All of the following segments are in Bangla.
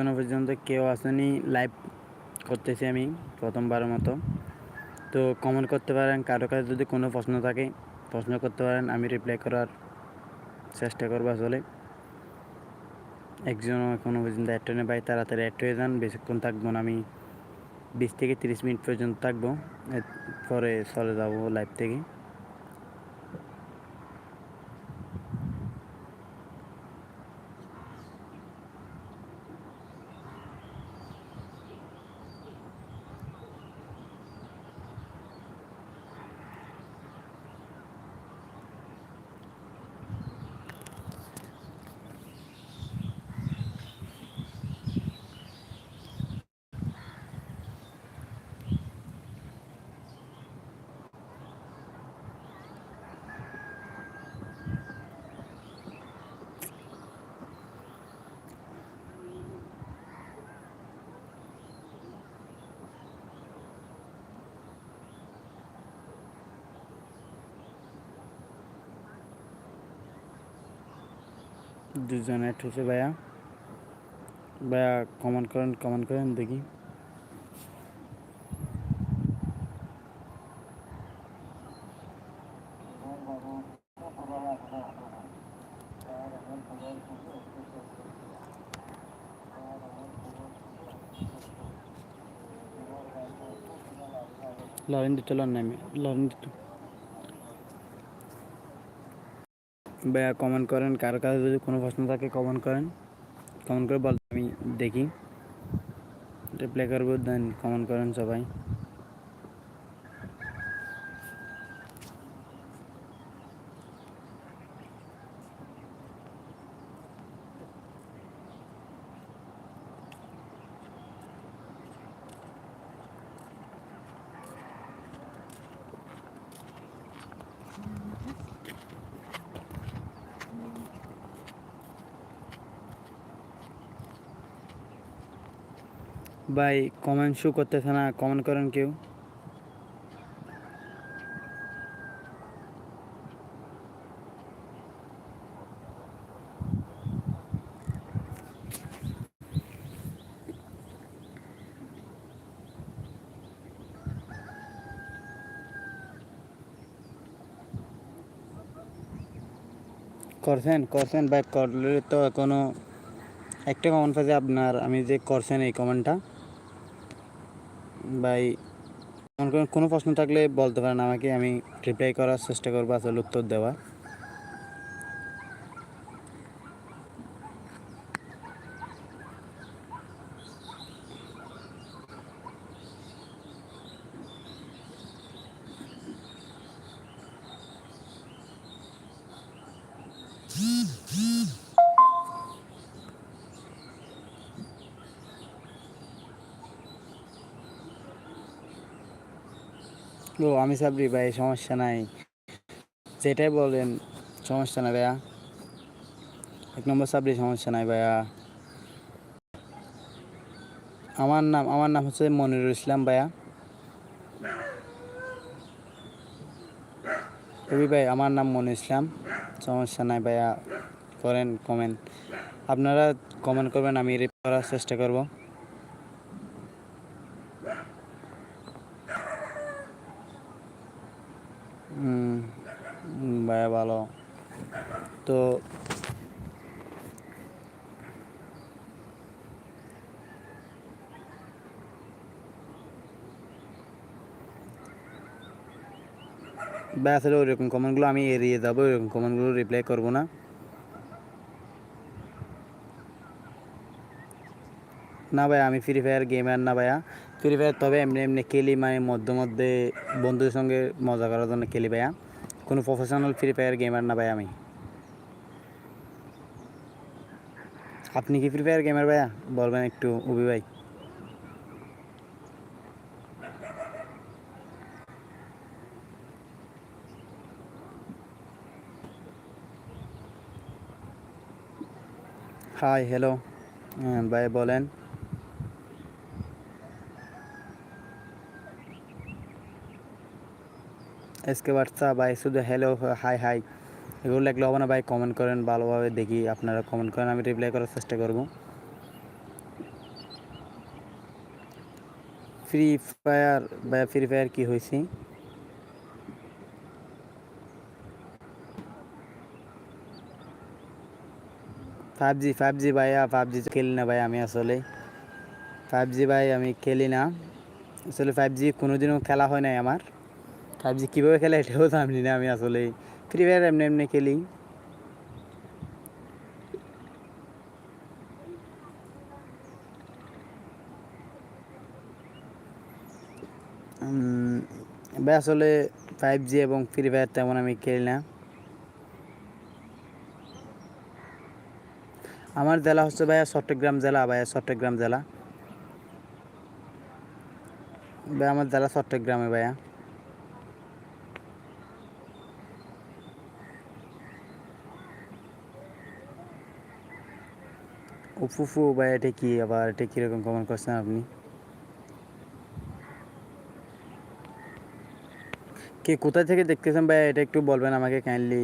এখনও পর্যন্ত কেউ আসেনি লাইভ করতেছি আমি প্রথমবারের মতো। তো কমেন্ট করতে পারেন, কারও কাছে যদি কোনো প্রশ্ন থাকে, প্রশ্ন করতে পারেন, আমি রিপ্লাই করার চেষ্টা করব আসলে। একজনও এখনও পর্যন্ত অ্যাড নেই ভাই তাড়াতাড়ি অ্যাড হয়ে যান, বেশিক্ষণ থাকব না, আমি বিশ থেকে তিরিশ মিনিট পর্যন্ত থাকব পরে চলে যাব লাইভ থেকে। দুজন অ্যাড হয়েছে ভাইয়া। ভাইয়া কমেন্ট করেন কমেন্ট করেন দেখি। লরেন দিতে লন নামি দিতে কমেন্ট করেন, কার কাছে যদি কোনো প্রশ্ন থাকে কমেন্ট করেন। কমেন্ট করে বল, আমি দেখি। রিপ্লাই করব দেন কমেন্ট করেন সবাই। ভাই কমেন্ট শো করতেছে না কমেন্ট করেন কেউ। করছেন করছেন ভাই, করলে তো এখনও একটা কমেন্ট পাইছে আপনার, আমি যে করছেন এই কমেন্টটা ভাই কোনো প্রশ্ন থাকলে বলতে পারেন আমাকে, আমি রিপ্লাই করার চেষ্টা করব, আসলে উত্তর দেওয়ার। ও আমি সাবরি ভাই, সমস্যা নাই। যেটাই বলেন, সমস্যা নাই, ভাইয়া। এক নম্বর সাবরি সমস্যা নাই, ভাইয়া। আমার নাম আমার নাম হচ্ছে মনিরুল ইসলাম, ভাইয়া। রবি ভাই, আমার নাম মনির ইসলাম। সমস্যা নাই, ভাইয়া। করেন, কমেন্ট। আপনারা কমেন্ট করবেন, আমি রিপ্লাই করার চেষ্টা করব। ভাইয়া ভালো। তো ভাই আসলে ওইরকম কমেন্টগুলো আমি এড়িয়ে যাব, ওইরকম কমেন্টগুলো রিপ্লাই করব না। না ভাই আমি ফ্রি ফায়ার গেমার না ভাইয়া। ফ্রি ফায়ার তবে এমনি এমনি খেলি মানে মধ্যে মধ্যে বন্ধুদের সঙ্গে মজা করার জন্য খেলি ভাইয়া। কোনো প্রফেশনাল ফ্রি ফায়ার গেমার না ভাই আমি। আপনি কি ফ্রি ফায়ার গেমার ভাইয়া? বলবেন একটু, উবি ভাই। হাই হ্যালো ভাই, বলেন। এসকে হোয়াটসঅ্যাপ ভাই, শুধু হ্যালো হাই হাই এগুলো লাগলে হবে না, ভাই কমেন্ট করেন, ভালোভাবে দেখি আপনারা কমেন্ট করেন, আমি রিপ্লাই করার চেষ্টা করব। ফ্রি ফায়ার ভাইয়া ফ্রি ফায়ার কি হয়েছে? ফাইভ জি ফাইভ জি ভাইয়া ফাইভ জি খেলি না, ভাই, আমি আসলে। ফাইভ জি ভাই, আমি খেলি না। আসলে ফাইভ জি কোনোদিনও খেলা হয় নাই আমার। ফাইভ জি কীভাবে খেলে এটাও জানি না, আমি আসলে ফ্রি ফায়ার এমনি এমনি খেলি। ভাই, আসলে ফাইভ জি এবং ফ্রি ফায়ার তেমন আমি খেলি না। আমার জেলা হচ্ছে ভাইয়া চট্টগ্রাম জেলা, ভাইয়া চট্টগ্রাম জেলা। ভাই, আমার জেলা চট্টগ্রামে ভাইয়া। উফুফু ভাই, এটা কি? আবার এটা কীরকম কমেন্ট করছেন আপনি? কে কোথা থেকে দেখতেছেন ভাই? এটা একটু বলবেন আমাকে কাইন্ডলি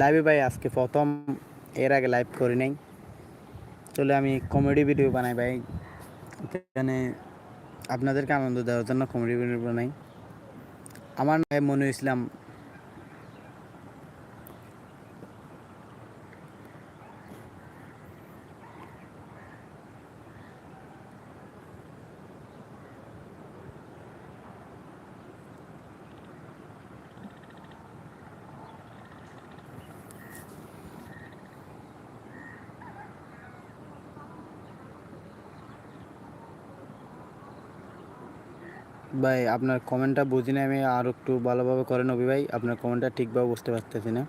লাইভে ভাই, আজকে প্রথম, এর আগে লাইভ করি নাই। চলে আমি কমেডি ভিডিও বানাই ভাই। এখানে আপনাদেরকে আনন্দ দেওয়ার জন্য কমেডি ভিডিও বানাই। আমার নাম মনু ইসলাম। ভাই, আপনার কমেন্টটা বুঝি না আমি, আর একটু ভালোভাবে করেন অভি ভাই। আপনার কমেন্টটা ঠিকভাবে বুঝতে পারতেছি না।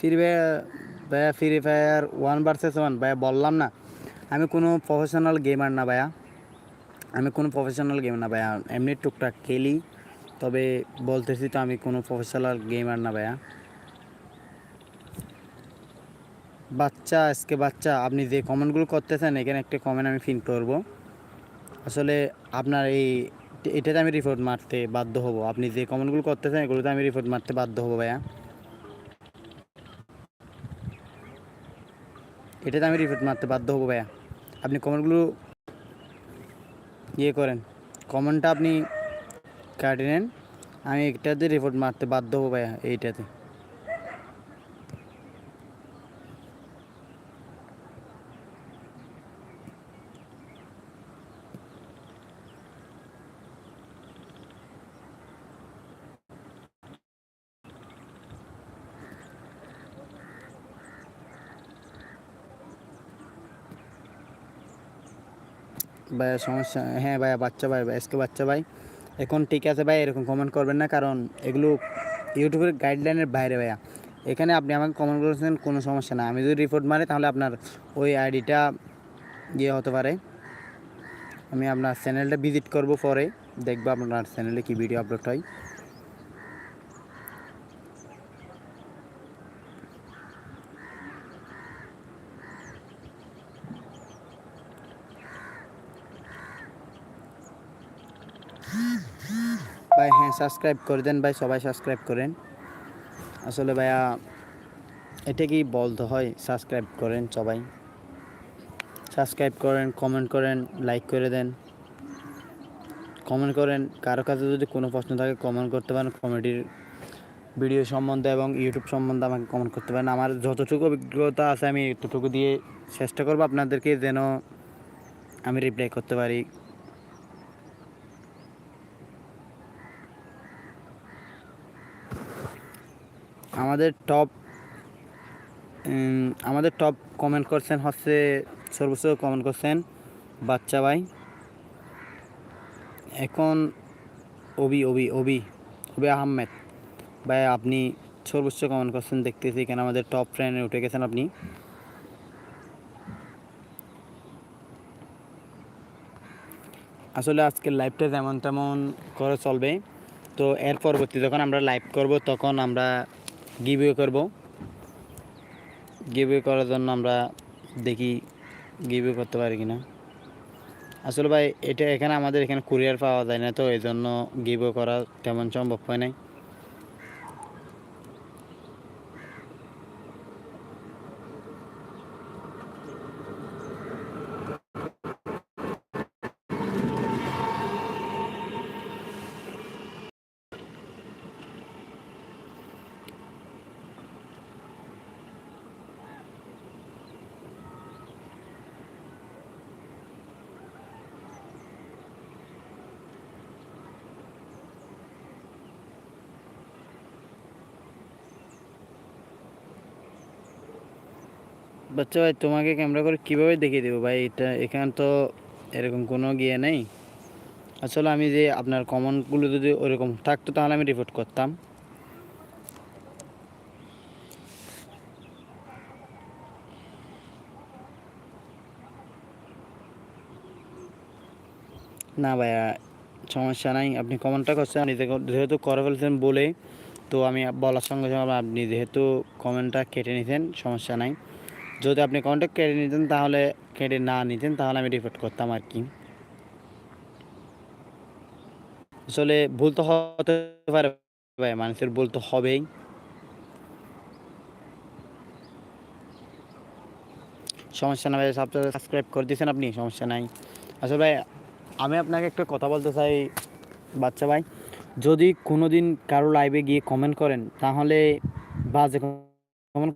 ফ্রি ফায়ার ভাইয়া free fire one versus one ভাইয়া বললাম না। আমি কোনো প্রফেশনাল গেমার না ভাইয়া। আমি কোনো প্রফেশনাল গেম না ভাইয়া। এমনি টুকটাক খেলি, তবে বলতেছি তো আমি কোনো প্রফেশনাল গেমার না ভাইয়া। বাচ্চা, আজকে বাচ্চা, আপনি যে কমেন্টগুলো করতেছেন, এখানে একটা কমেন্ট আমি ফিন করব। আসলে আপনার এই, এটাতে আমি রিপোর্ট মারতে বাধ্য হব। আপনি যে কমেন্টগুলো করতেছেন, এগুলোতে আমি রিপোর্ট মারতে বাধ্য হব ভাইয়া। এটাতে আমি রিপোর্ট মারতে বাধ্য হব ভাইয়া। আপনি কমেন্টগুলো ইয়ে করেন। কমেন্টটা আপনি কাটে নেন। আমি এটাতে রিপোর্ট মারতে বাধ্য হব ভাইয়া এইটাতে। ভাইয়া সমস্যা হ্যাঁ ভাইয়া, বাচ্চা ভাই এসকে বাচ্চা ভাই। এখন ঠিক আছে ভাই, এরকম কমেন্ট করবেন না, কারণ এগুলো ইউটিউবের গাইডলাইনের বাইরে ভাইয়া। এখানে আপনি আমাকে কমেন্ট করেছেন, কোনো সমস্যা না আমি যদি রিপোর্ট মারি, তাহলে আপনার ওই আইডিটা ইয়ে হতে পারে। আমি আপনার চ্যানেলটা ভিজিট করব পরে, দেখব আপনার চ্যানেলে কি ভিডিও আপলোড হয় ভাই হ্যাঁ সাবস্ক্রাইব করে দেন ভাই, সবাই সাবস্ক্রাইব করেন। আসলে ভাইয়া, এটা কি বলতে হয়, সাবস্ক্রাইব করেন সবাই? সাবস্ক্রাইব করেন কমেন্ট করেন লাইক করে দেন। কমেন্ট করেন, কারও কাছে যদি কোনো প্রশ্ন থাকে কমেন্ট করতে পারেন কমেডির ভিডিও সম্বন্ধে এবং ইউটিউব সম্বন্ধে আমাকে কমেন্ট করতে পারেন। আমার যতটুকু অভিজ্ঞতা আছে, আমি এতটুকু দিয়ে চেষ্টা করব আপনাদেরকে যেন আমি রিপ্লাই করতে পারি। আমাদের টপ আমাদের টপ কমেন্ট করছেন হচ্ছে সর্বোচ্চ কমেন্ট করছেন বাচ্চা ভাই। এখন ওবি ওবি ওবি ওবি আহমেদ। ভাই, আপনি সর্বোচ্চ কমেন্ট করছেন, দেখতেছি কেন আমাদের টপ ফ্রেন্ডে উঠে গেছেন আপনি। আসলে আজকের লাইভটা যেমন তেমন করে চলবে। তো এর পরবর্তী যখন আমরা লাইভ করব, তখন আমরা গিভওয়ে করব। গিভওয়ে করার জন্য আমরা দেখি গিভওয়ে করতে পারি কি না আসলে ভাই, এটা এখানে আমাদের এখানে কুরিয়ার পাওয়া যায় না তো এই জন্য গিভওয়ে করা তেমন সম্ভব হয় নাই। বাচ্চা ভাই, তোমাকে ক্যামেরা করে কীভাবে দেখিয়ে দেবো ভাই? এটা এখানে তো এরকম কোনো গিয়ে নেই। আসলে আমি যে আপনার কমনগুলো যদি ওরকম থাকতো তাহলে আমি রিপোর্ট করতাম। না ভাইয়া, সমস্যা নাই। আপনি কমেন্টটা করছেন, আপনি যেহেতু- করে ফেলছেন বলে, তো আমি বলার সঙ্গে সঙ্গে আপনি যেহেতু কমেন্টটা কেটে নিতেন সমস্যা নাই। যদি আপনি কমেন্টটা কেটে নিতেন, তাহলে কেটে না নিতেন, তাহলে আমি রিপোর্ট করতাম আর কি। আসলে ভুল তো হতে পারে ভাই, মানুষের ভুল তো হবেই। সমস্যা না ভাই সাবস্ক্রাইব করে দিয়েছেন আপনি, সমস্যা নাই। আসলে ভাই, আমি আপনাকে একটা কথা বলতে চাই, বাচ্চা ভাই। যদি কোনো দিন কারও লাইভে গিয়ে কমেন্ট করেন, তাহলে বাজে কমেন্ট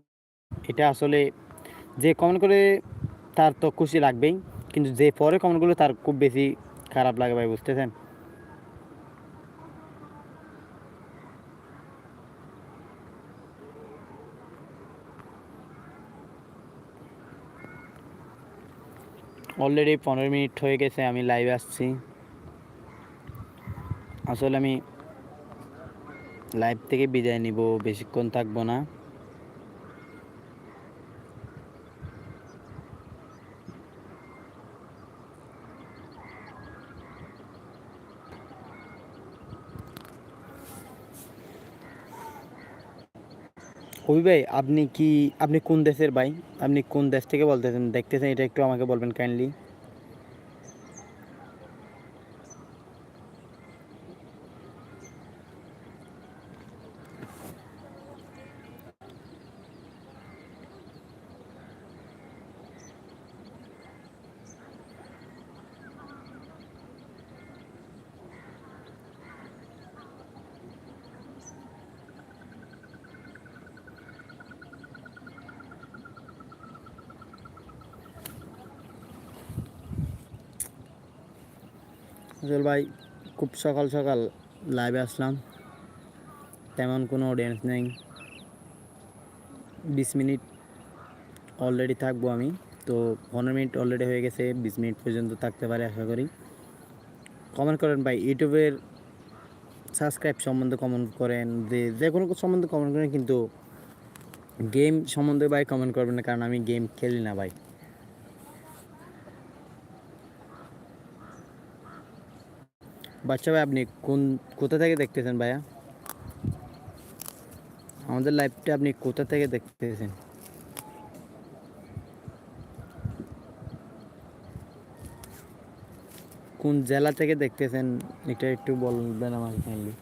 এটা আসলে যে কমেন্ট করে তার তো খুশি লাগবেই, কিন্তু যে পরে কমেন্টগুলো তার খুব বেশি খারাপ লাগে ভাই, বুঝতেছেন? অলরেডি পনেরো মিনিট হয়ে গেছে, আমি লাইভে আসছি। আসলে আমি লাইভ থেকে বিদায় নিব, বেশিক্ষণ থাকব না। হবি ভাই, আপনি কি, আপনি কোন দেশের ভাই? আপনি কোন দেশ থেকে বলতেছেন? দেখতেছেন, এটা একটু আমাকে বলবেন কাইন্ডলি আসল ভাই, খুব সকাল সকাল লাইভে আসলাম। তেমন কোনো অডিয়েন্স নেই। বিশ মিনিট অলরেডি থাকব আমি। তো পনেরো মিনিট অলরেডি হয়ে গেছে, বিশ মিনিট পর্যন্ত থাকতে পারে আশা করি। কমেন্ট করেন ভাই ইউটিউবের সাবস্ক্রাইব সম্বন্ধে কমেন্ট করেন। যে যে কোনো সম্বন্ধে কমেন্ট করেন, কিন্তু গেম সম্বন্ধে ভাই কমেন্ট করবেন না, কারণ আমি গেম খেলি না ভাই। বাচ্চা ভাই, আপনি কোন, কোথা থেকে দেখতেছেন ভাইয়া? আমাদের লাইফটা আপনি কোথা থেকে দেখতেছেন? কোন জেলা থেকে দেখতেছেন? এটা একটু বলবেন আমার কাইন্ডলি